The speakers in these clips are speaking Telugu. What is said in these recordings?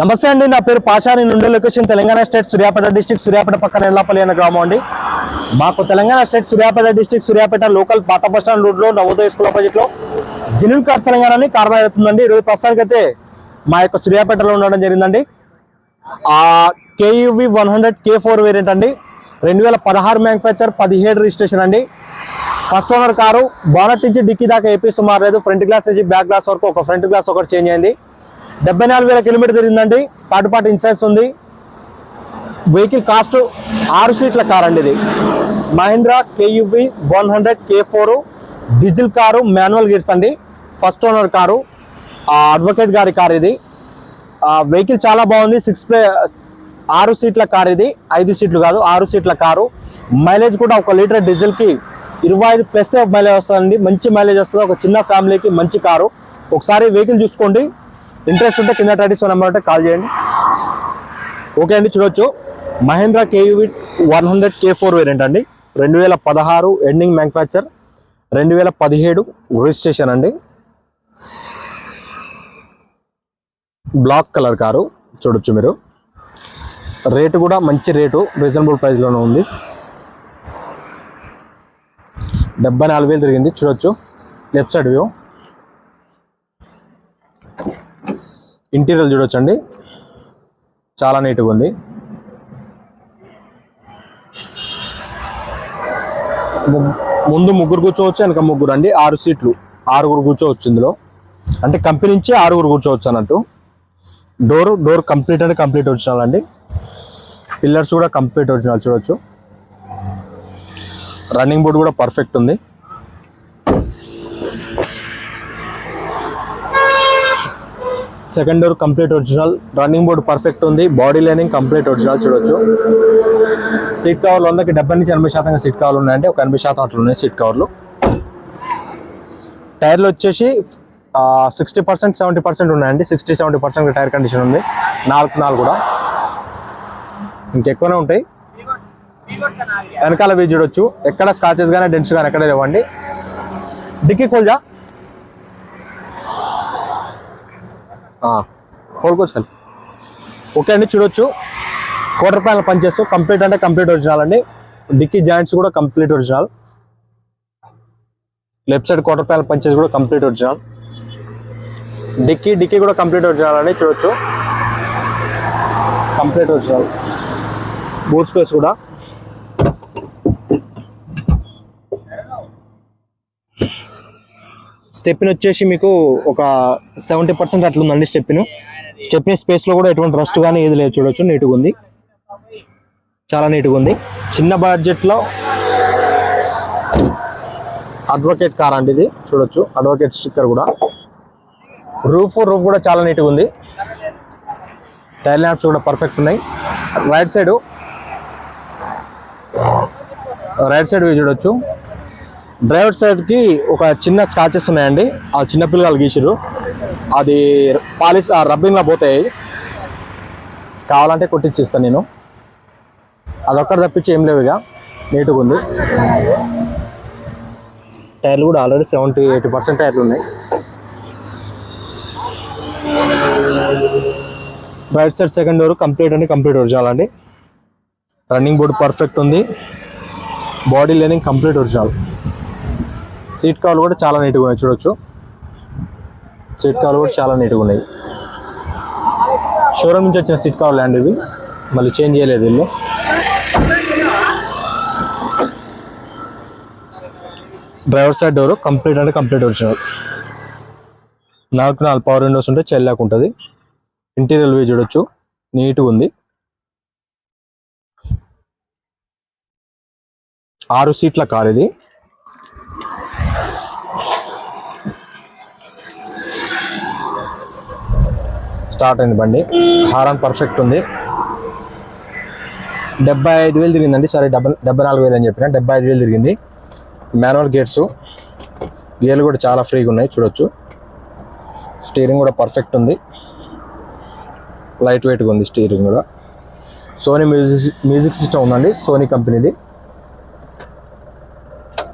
నమస్తే అండి నా పేరు పాషాని నుండి location Telangana state Suryapet district Suryapet పక్కన ఎల్లాపల్లి అనే గ్రామం అండి. మాకు Telangana state Suryapet district Suryapet local పాత బస్టాండ్ రోడ్లో నవోదయ స్కూల్ ఆపోజిట్లో జెన్యున్ కార్స్ తెలంగాణ అని కారణం అవుతుందండి ఈరోజు ప్రస్తుతానికి అయితే మా యొక్క సూర్యాపేటలో ఉండడం జరిగిందండి. ఆ KUV one hundred K four variant అండి. రెండు వేల పదహారు మ్యానుఫ్యాక్చర్ పదిహేడు రిజిస్ట్రేషన్ అండి. ఫస్ట్ ఓనర్ కారు బానట్ నుంచి డిక్కీ దాకా ఏపీ సుమారు లేదు. ఫ్రంట్ గ్లాస్ నుంచి బ్యాక్ గ్లాస్ వరకు ఒక ఫ్రంట్ గ్లాస్ ఒకటి చేంజ్ అయింది. డెబ్బై నాలుగు వేల కిలోమీటర్ తిరిగిందండి. థర్డ్ పార్టీ ఇన్సూరెన్స్ ఉంది. వెహికల్ కాస్ట్ ఆరు సీట్ల కార్ అండి ఇది. Mahindra KUV one hundred K four diesel car manual gates అండి. ఫస్ట్ ఓనర్ కారు అడ్వకేట్ గారి కార్ ఇది. వెహికల్ చాలా బాగుంది. సిక్స్ ప్లే ఆరు సీట్ల కార్ ఇది. ఐదు సీట్లు కాదు ఆరు సీట్ల కారు. మైలేజ్ కూడా ఒక లీటర్ డీజిల్కి ఇరవై ఐదు ప్లస్ మైలేజ్ వస్తుందండి. మంచి మైలేజ్ వస్తుంది. ఒక చిన్న ఫ్యామిలీకి మంచి కారు. ఒకసారి వెహికల్ చూసుకోండి. ఇంట్రెస్ట్ ఉంటే కింద టైటిస్ నెంబర్ ఉంటే కాల్ చేయండి. ఓకే అండి చూడొచ్చు. Mahindra KUV one hundred K four variant అండి. రెండు వేల పదహారు ఎండింగ్ మ్యానుఫ్యాక్చర్ రెండు వేల పదిహేడు రిజిస్ట్రేషన్ అండి. బ్లాక్ కలర్ కారు చూడొచ్చు మీరు. రేటు కూడా మంచి రేటు రీజనబుల్ ప్రైస్లోనే ఉంది. డెబ్బై నాలుగు వేలు తిరిగింది చూడొచ్చు. లెఫ్ట్ సైడ్ వ్యూ ఇంటీరియర్ చూడొచ్చండి. చాలా నీట్గా ఉంది. ముందు ముగ్గురు కూర్చోవచ్చు వెనక ముగ్గురు అండి. ఆరు సీట్లు. ఆరుగురు కూర్చోవచ్చు ఇందులో. అంటే కంపెనీ నుంచి ఆరుగురు కూర్చోవచ్చు అన్నట్టు. డోర్ డోర్ కంప్లీట్ అంటే కంప్లీట్ ఒరిజినల్ అండి. పిల్లర్స్ కూడా కంప్లీట్ ఒరిజినల్ చూడొచ్చు. రన్నింగ్ బోర్డ్ కూడా పర్ఫెక్ట్ ఉంది. Second door complete original running board perfect ఉంది. బాడీ లైనింగ్ కంప్లీట్ ఒరిజినల్ చూడొచ్చు. సీట్ కవర్లు వందకి డెబ్బై నుంచి ఎనభై శాతంగా సీట్ కవర్లు ఉన్నాయంటే ఒక ఎనభై శాతం అట్లా ఉన్నాయి సీట్ కవర్లు టైర్లు వచ్చేసి సిక్స్టీ పర్సెంట్ సెవెంటీ పర్సెంట్ ఉన్నాయండి. Sixty seventy percent tyre condition ఉంది. నాలుగు నాలుగు కూడా. ఇంకెక్కువనే ఉంటాయి. వెనకాల వీ చూడొచ్చు. ఎక్కడ స్కాచెస్ కానీ డెన్స్ కానీ ఎక్కడ లేవండి. డిక్కీ కొల్జా? కోలుకోవచ్చు ఓకే అండి చూడొచ్చు. క్వార్టర్ ప్యానల్ పనిచేస్తూ కంప్లీట్ అంటే కంప్లీట్ ఒరిజినల్ అండి. డిక్కీ జాయింట్స్ కూడా complete original. Left side quarter panel పనిచేసి కూడా కంప్లీట్ ఒరిజినల్. డిక్కీ డిక్కీ కూడా కంప్లీట్ ఒరిజినల్ అండి చూడొచ్చు. Complete original. బూట్ స్పేస్ కూడా. స్టెప్పిన్ వచ్చేసి మీకు ఒక సెవెంటీ పర్సెంట్ అట్లా ఉందండి స్టెప్పిన్ స్టెప్పిన్ స్పేస్లో కూడా ఎటువంటి రస్ట్ కానీ ఏది లేదు చూడొచ్చు నీట్గా ఉంది. చాలా నీట్గా ఉంది. చిన్న బడ్జెట్లో అడ్వకేట్ కార్ అండి ఇది చూడొచ్చు. అడ్వకేట్ స్టిక్కర్ కూడా. రూఫ్ రూఫ్ కూడా చాలా నీట్గా ఉంది. టైర్ ల్యాంప్స్ కూడా పర్ఫెక్ట్ ఉన్నాయి. రైట్ సైడు రైట్ సైడ్ చూడొచ్చు. డ్రైవర్ సైడ్కి ఒక చిన్న స్క్రాచెస్ ఉన్నాయండి. ఆ చిన్న పిల్లలు గీసిరు అది పాలిస్ ఆ రబ్బింగ్లో పోతాయి. కావాలంటే కొట్టిచ్చిస్తాను నేను. అదొక్కటి తప్పించి ఏం లేవు ఇక. నీట్గా ఉంది. టైర్లు కూడా ఆల్రెడీ సెవెంటీ ఎయిటీ పర్సెంట్ టైర్లు ఉన్నాయి. Right side second door complete అండి కంప్లీట్ ఒరిజినల్ అండి రన్నింగ్ బోర్డు పర్ఫెక్ట్ ఉంది. Body lining complete original seat కాలు కూడా చాలా నీట్గా ఉన్నాయి చూడొచ్చు. సీట్ కాలు కూడా చాలా నీట్గా ఉన్నాయి. షోరూమ్ నుంచి వచ్చిన సీట్ కవర్లు అండి ఇవి. మళ్ళీ చేంజ్ చేయలేదు వీళ్ళు. డ్రైవర్ సైడ్ డోర్ కంప్లీట్ అంటే కంప్లీట్ ఒరిజినల్. నాలుగు నాలుగు పవర్ విండోస్ ఉంటే చెల్లాకు ఉంటుంది. ఇంటీరియర్ వ్యూ చూడొచ్చు. నీట్గా ఉంది. ఆరు సీట్ల కార్ ఇది. స్టార్ట్ అయింది బండి. హారన్ పర్ఫెక్ట్ ఉంది. డెబ్బై ఐదు వేలు తిరిగిందండి. సారీ డెబ్బై డెబ్బై నాలుగు వేలు అని చెప్పిన. డెబ్బై ఐదు వేలు తిరిగింది. మాన్యువల్ గేట్స్ గేర్లు కూడా చాలా ఫ్రీగా ఉన్నాయి. చూడొచ్చు. స్టీరింగ్ కూడా పర్ఫెక్ట్ ఉంది. లైట్ వెయిట్గా ఉంది స్టీరింగ్ కూడా. సోనీ మ్యూజిక్ మ్యూజిక్ సిస్టమ్ ఉందండి. సోనీ కంపెనీది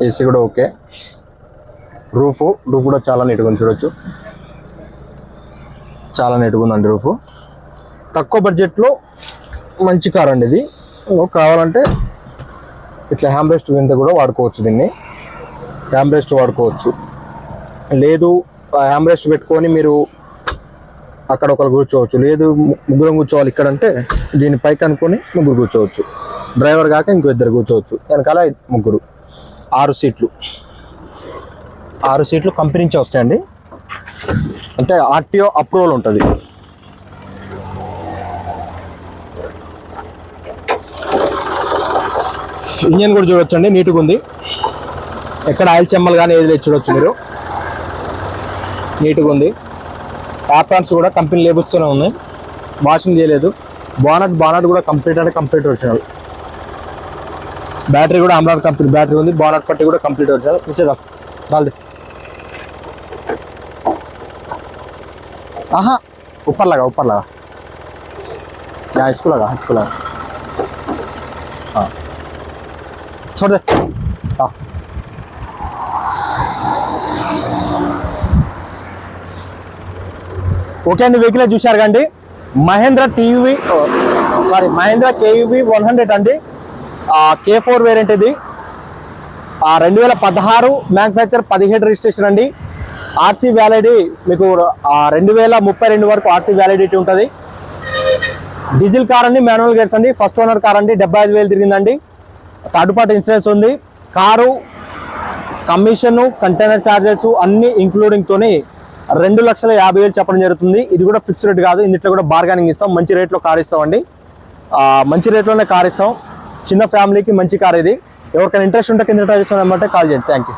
ఏసీ కూడా ఓకే రూఫ్ రూఫ్ కూడా చాలా నీట్గా ఉంది. చూడొచ్చు. చాలా నీట్గా ఉందండి రూఫ్. తక్కువ బడ్జెట్లో మంచి కార్ అండి ఇది. కావాలంటే ఇట్లా హ్యాంబ్రెస్ట్ వింత కూడా వాడుకోవచ్చు దీన్ని. హ్యాంబ్రెస్ట్ వాడుకోవచ్చు. లేదు హ్యాంబ్రెస్ట్ పెట్టుకొని మీరు అక్కడ ఒకరు కూర్చోవచ్చు. లేదు ముగ్గురం కూర్చోవాలి ఇక్కడ అంటే దీని పైకి అనుకొని ముగ్గురు కూర్చోవచ్చు. డ్రైవర్ కాక ఇంకో ఇద్దరు కూర్చోవచ్చు. వెనకాల ముగ్గురు. ఆరు సీట్లు. ఆరు సీట్లు కంపెనీ నుంచి వస్తాయండి. అంటే ఆర్టీఓ అప్రూవల్ ఉంటుంది. ఇంజన్ కూడా చూడొచ్చండి నీట్గా ఉంది ఎక్కడ ఆయిల్ చెమ్మలు కానీ ఏది లేదు చూడొచ్చు మీరు. నీట్గా ఉంది యాప్రాన్స్ కూడా కంపెనీ లేబుల్స్తూనే ఉన్నాయి. వాషింగ్ చేయలేదు. బానట్ బానట్ కూడా కంప్లీట్ అంటే కంప్లీట్ వచ్చినాడు బ్యాటరీ కూడా అమరావతి కంపెనీ బ్యాటరీ ఉంది. బానట్ పట్టి కూడా కంప్లీట్ వచ్చినాడు ఇచ్చేద్దాం. చాలది. ఆహా ऊपर लगा ऊपर लगा यहाँ इसको लगा इसको लगा हाँ छोड़ दे हाँ ఓకే అండి వెహికల్ చూశారు కండి Mahindra TV sorry Mahindra KUV one hundred అండి కే ఫోర్ వేరియంట్ ఇది రెండు వేల పదహారు మ్యానుఫ్యాక్చర్ పదిహేడు రిజిస్ట్రేషన్ అండి ఆర్సీ వ్యాలిడిటీ మీకు రెండు వేల ముప్పై రెండు వరకు ఆర్సీ వ్యాలిడిటీ ఉంటుంది. డీజిల్ కార్ అండి మాన్యువల్ గేట్స్ అండి. ఫస్ట్ ఓనర్ కార్ అండి డెబ్బై ఐదు వేలు తిరిగిందండి. థర్డ్ పార్టీ ఇన్సూరెన్స్ ఉంది. కారు కమిషను కంటైనర్ ఛార్జెస్ అన్ని ఇంక్లూడింగ్తోని రెండు లక్షల యాభై వేలు చెప్పడం జరుగుతుంది. ఇది కూడా ఫిక్స్ రేట్ కాదు. ఇందులో కూడా బార్గానింగ్ ఇస్తాం. మంచి రేట్లో కార్ ఇస్తామండి. అండి మంచి రేట్లోనే కార్ ఇస్తాం. చిన్న ఫ్యామిలీకి మంచి కార్ ఇది. ఎవరికైనా ఇంట్రెస్ట్ ఉంటే కింద టచ్ అనమాట కాల్ చేయండి. Thank you